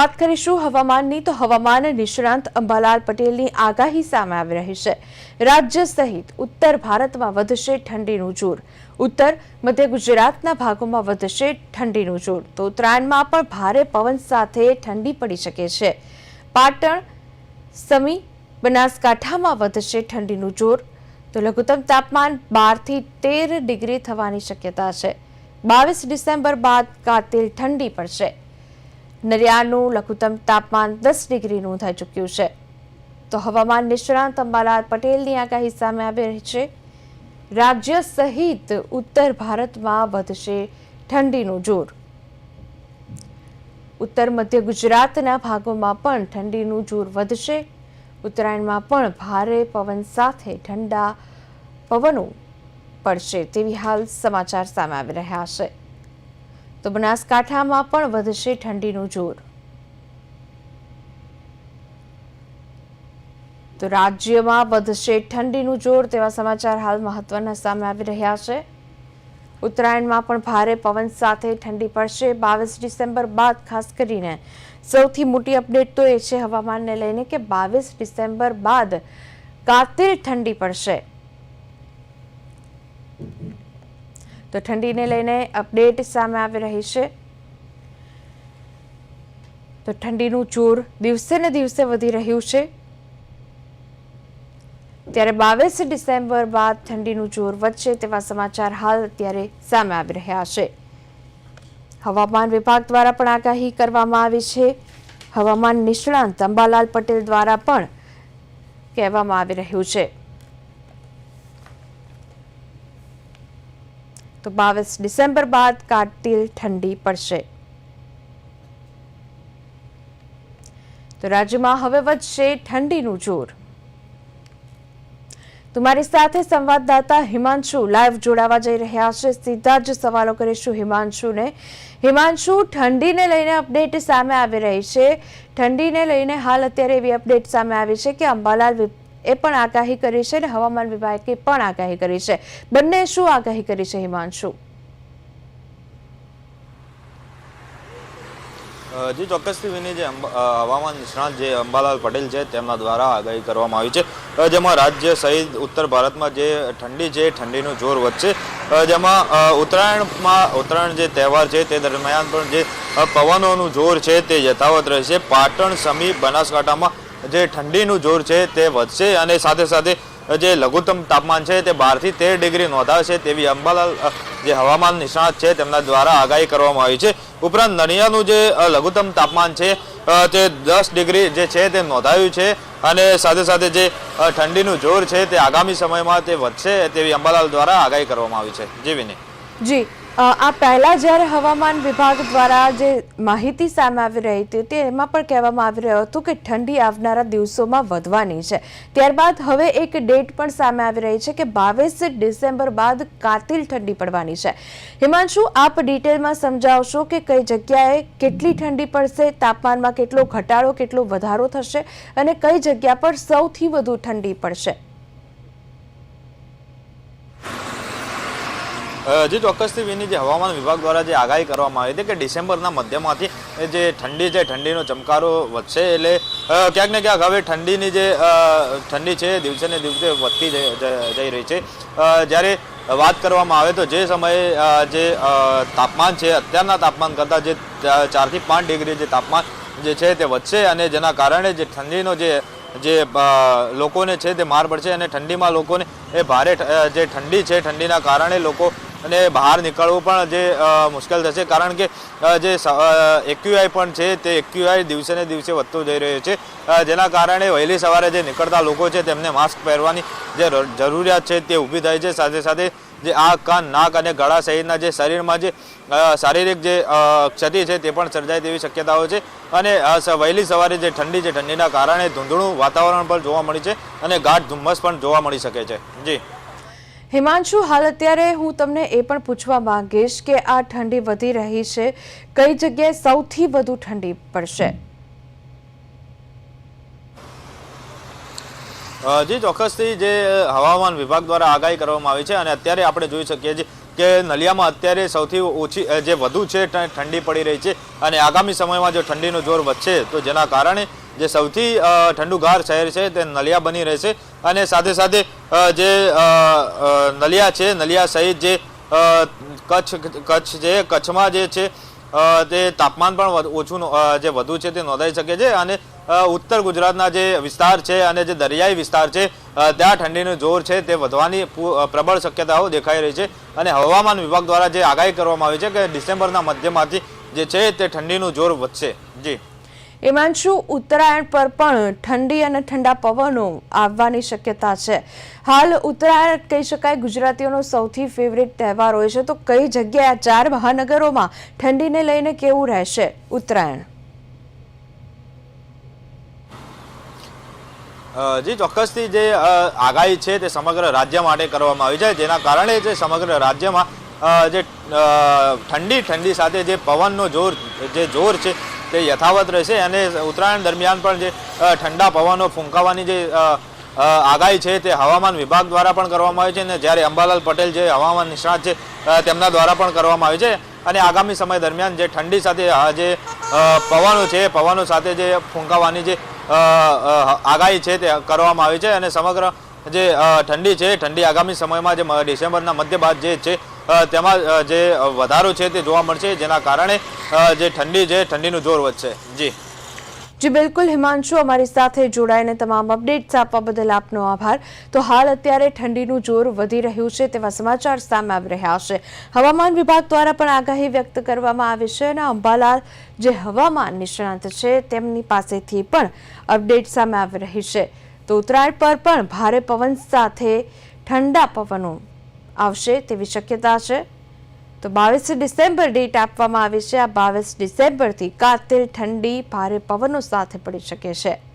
વાત કરીશું હવામાનની, તો હવામાન નિષ્ણાંત અંબાલાલ પટેલની આગાહી સામે આવી રહી છે. રાજ્ય સહિત ઉત્તર ભારતમાં વધશે ઠંડીનું જોર. ઉત્તર મધ્ય ગુજરાતના ભાગોમાં વધશે ઠંડીનું જોર. તો ઉત્તરાયણમાં પણ ભારે પવન સાથે ઠંડી પડી શકે છે. પાટણ, સમી, બનાસકાંઠામાં વધશે ઠંડીનું જોર. તો લઘુત્તમ તાપમાન બારથી તેર ડિગ્રી થવાની શક્યતા છે. બાવીસ ડિસેમ્બર બાદ કાતિલ ઠંડી પડશે. નરિયાનું લઘુત્તમ તાપમાન દસ ડિગ્રી નોંધાઈ ચૂક્યું છે. તો હવામાન નિષ્ણાંત અંબાલાલ પટેલની આગાહી સામે આવી રહી છે. રાજ્ય સહિત ઉત્તર ભારતમાં વધશે ઠંડીનું જોર. ઉત્તર મધ્ય ગુજરાતના ભાગોમાં પણ ઠંડીનું જોર વધશે. ઉત્તરાયણમાં પણ ભારે પવન સાથે ઠંડા પવનો પડશે તેવી હાલ સમાચાર સામે આવી રહ્યા છે. તો બનાસકાંઠામાં પણ વધશે ઠંડીનું જોર. તો રાજ્યમાં વધશે ઠંડીનું જોર તેવા સમાચાર હાલ મહત્વના સામે આવી રહ્યા છે. ઉત્તરાયણમાં પણ ભારે પવન સાથે ઠંડી પડશે. બાવીસ ડિસેમ્બર બાદ ખાસ કરીને સૌથી મોટી અપડેટ તો એ છે હવામાનને લઈને કે બાવીસ ડિસેમ્બર બાદ કાતિલ ઠંડી પડશે. તો ઠંડીને લઈને અપડેટ સામે આવી રહી છે. તો ઠંડીનું જોર દિવસે ને દિવસે વધી રહ્યું છે. ત્યારે બાવીસ ડિસેમ્બર બાદ ઠંડીનું જોર વધશે તેવા સમાચાર હાલ અત્યારે સામે આવી રહ્યા છે. હવામાન વિભાગ દ્વારા પણ આગાહી કરવામાં આવી છે. હવામાન નિષ્ણાંત અંબાલાલ પટેલ દ્વારા પણ કહેવામાં આવી રહ્યું છે. તો બાવીસ ડિસેમ્બર બાદ કાતિલ ઠંડી પડશે. તો રાજ્યમાં હવે વધશે ઠંડીનું જોર. તમારી સાથે સંવાદદાતા હિમાંશુ લાઈવ જોડાવા જઈ રહ્યા છે. સીધા જ સવાલો કરીશું હિમાંશુને. હિમાંશુ, ઠંડીને લઈને અપડેટ સામે આવી રહી છે. ઠંડીને લઈને હાલ અત્યારે એવી અપડેટ સામે આવી છે કે અંબાલાલ એ પણ આગાહી કરી છે અને હવામાન વિભાગે પણ આગાહી કરી છે. બંને શું આગાહી કરી છે, હિમાંશુ? જે, ચોક્કસથી વિની જે હવામાન નિષ્ણાત જે અંબાલાલ પટેલ છે, તેમના દ્વારા આગાહી કરવામાં આવી છે. જેમાં રાજ્ય સહિત ઉત્તર ભારતમાં જે ઠંડી છે ઠંડીનું જોર વધશે. જેમાં ઉત્તરાયણમાં, ઉત્તરાયણ જે તહેવાર છે, તે દરમિયાન પણ જે પવનોનું જોર છે, તે યથાવત રહેશે. પાટણ સમી બનાસકાંઠામાં જે ઠંડીનું જોર છે તે વધશે અને સાથે સાથે જે લઘુત્તમ તાપમાન છે તે બારથી તેર ડિગ્રી નોંધાશે તેવી અંબાલાલ જે હવામાન નિષ્ણાત છે તેમના દ્વારા આગાહી કરવામાં આવી છે. ઉપરાંત નડિયાનું જે લઘુત્તમ તાપમાન છે તે દસ ડિગ્રી જે છે તે નોંધાયું છે અને સાથે સાથે જે ઠંડીનું જોર છે તે આગામી સમયમાં તે વધશે તેવી અંબાલાલ દ્વારા આગાહી કરવામાં આવી છે. જી જી. આ પહેલા જ્યારે હવામાન વિભાગ દ્વારા જે માહિતી સામે આવી રહી હતી તે એમાં પણ કહેવામાં આવી રહ્યું હતું કે ઠંડી આવનારા દિવસોમાં વધવાની છે. ત્યારબાદ હવે એક ડેટ પણ સામે આવી રહી છે કે બાવીસ ડિસેમ્બર બાદ કાતિલ ઠંડી પડવાની છે. હિમાંશુ, આપ ડિટેલમાં સમજાવશો કે કઈ જગ્યાએ કેટલી ઠંડી પડશે, તાપમાનમાં કેટલો ઘટાડો, કેટલો વધારો થશે અને કઈ જગ્યા પર સૌથી વધુ ઠંડી પડશે? જી ચોક્કસથી વિની જે હવામાન વિભાગ દ્વારા જે આગાહી કરવામાં આવી હતી કે ડિસેમ્બરના મધ્યમાંથી જે ઠંડી છે, ઠંડીનો ચમકારો વધશે એટલે ક્યાંક ને ક્યાંક હવે ઠંડીની જે ઠંડી છે, દિવસે ને દિવસે વધતી જઈ- રહી છે. જ્યારે વાત કરવામાં આવે તો જે સમયે જે તાપમાન છે, અત્યારના તાપમાન કરતાં જે ચારથી પાંચ ડિગ્રી જે તાપમાન જે છે તે વધશે અને જેના કારણે જે ઠંડીનો જે જે લોકોને છે તે માર પડશે અને ઠંડીમાં લોકોને એ ભારે જે ઠંડી છે, ઠંડીના કારણે લોકો અને બહાર નીકળવું પણ જે મુશ્કેલ થશે. કારણ કે જે એક્યુઆઈ પણ છે, તે એક્યુઆઈ દિવસે ને દિવસે વધતું જઈ રહ્યું છે. જેના કારણે વહેલી સવારે જે નીકળતા લોકો છે, તેમને માસ્ક પહેરવાની જે જરૂરિયાત છે, તે ઊભી થાય છે. સાથે સાથે જે આંખ, કાન, નાક અને ગળા સહિતના જે શરીરમાં જે શારીરિક જે ક્ષતિ છે, તે પણ સર્જાય તેવી શક્યતાઓ છે. અને વહેલી સવારે જે ઠંડી છે, ઠંડીના કારણે ધૂંધળું વાતાવરણ પણ જોવા મળી છે અને ગાઢ ધુમ્મસ પણ જોવા મળી શકે છે. જી. હિમાંશુ, હાલ અત્યારે હું તમને એ પણ પૂછવા માંગીશ કે આ ઠંડી વધી રહી છે. કઈ જગ્યાએ સૌથી વધુ ઠંડી પડશે? જી, ચોક્કસથી જે હવામાન વિભાગ દ્વારા આગાહી કરવામાં આવી છે અને અત્યારે આપણે જોઈ શકીએ છીએ કે નલિયામાં અત્યારે સૌથી ઓછી જે વધુ છે ઠંડી પડી રહી છે અને આગામી સમયમાં જો ઠંડીનું જોર વધશે તો જેના કારણે જે સૌથી ઠંડુગાર શહેર છે તે નલિયા બની રહેશે અને સાથે સાથે જે નલિયા છે, નલિયા સહિત જે કચ્છ કચ્છ જે, કચ્છમાં જે છે તે તાપમાન પણ ઓછું જે વધુ છે તે નોંધાઈ શકે છે અને ઉત્તર ગુજરાતના જે વિસ્તાર છે અને જે દરિયાઈ વિસ્તાર છે ત્યાં ઠંડીનું જોર છે તે વધવાની પ્રબળ શક્યતાઓ દેખાઈ રહી છે અને હવામાન વિભાગ દ્વારા જે આગાહી કરવામાં આવી છે કે ડિસેમ્બરના મધ્યમાંથી જે છે તે ઠંડીનું જોર વધશે. જી. હિમાંશુ ઉત્તરાયણ પર પણ ઠંડી અને ઠંડા પવનો આવવાની શક્યતા છે. હાલ ઉત્તરાયણ કહી શકાય ગુજરાતીઓનો સૌથી ફેવરેટ તહેવાર હોય છે. તો કઈ જગ્યાએ ચાર મહાનગરોમાં ઠંડીને લઈને કેવું રહેશે ઉત્તરાયણ? જે, ચોક્કસથી જે આગાહી છે તે સમગ્ર રાજ્ય માટે કરવામાં આવી છે જેના કારણે જે સમગ્ર રાજ્યમાં જે ઠંડી ઠંડી સાથે જે પવનનો જોર, જે જોર છે તે યથાવત રહેશે અને ઉત્તરાયણ દરમિયાન પણ જે ઠંડા પવનો ફૂંકાવાની જે આગાહી છે તે હવામાન વિભાગ દ્વારા પણ કરવામાં આવી છે અને જ્યારે અંબાલાલ પટેલ જે હવામાન નિષ્ણાત છે તેમના દ્વારા પણ કરવામાં આવી છે. અને આગામી સમય દરમિયાન જે ઠંડી સાથે જે પવનો છે, પવનો સાથે જે ફૂંકાવાની જે આગાહી છે તે કરવામાં આવી છે અને સમગ્ર જે ઠંડી છે, ઠંડી આગામી સમયમાં જે ડિસેમ્બરના મધ્ય બાદ જે છે તેમાં જે વધારો છે તે જોવા મળશે, જેના કારણે જે ઠંડી છે, ઠંડીનું જોર વધશે. જી. જી, બિલકુલ, હિમાંશુ, અમારી સાથે જોડાઈને તમામ અપડેટ્સ આપવા બદલ આપનો આભાર. તો હાલ અત્યારે ઠંડીનું જોર વધી રહ્યું છે તેવા સમાચાર સામે આવી રહ્યા છે. હવામાન વિભાગ દ્વારા પણ આગાહી વ્યક્ત કરવામાં આવી છે અને અંબાલાલ જે હવામાન નિષ્ણાંત છે તેમની પાસેથી પણ અપડેટ સામે આવી રહી છે. તો ઉત્તરાયણ પર પણ ભારે પવન સાથે ઠંડા પવનો આવશે તેવી શક્યતા છે. તો બાવીસ ડિસેમ્બર ડેટ આપવામાં આવી છે. આ બાવીસ ડિસેમ્બરથી કાતિલ ઠંડી ભારે પવનો સાથે પડી શકે છે.